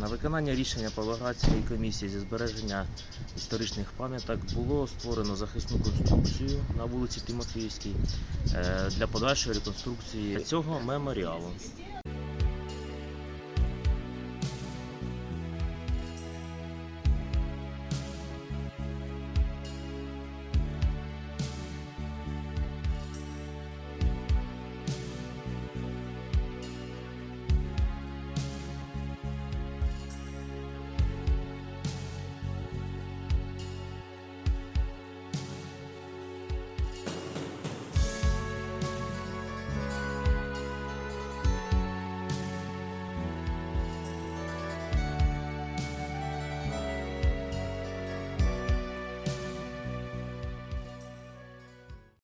На виконання рішення Павлоградської комісії зі збереження історичних пам'яток було створено захисну конструкцію на вулиці Тимофіївській е, для подальшої реконструкції цього меморіалу.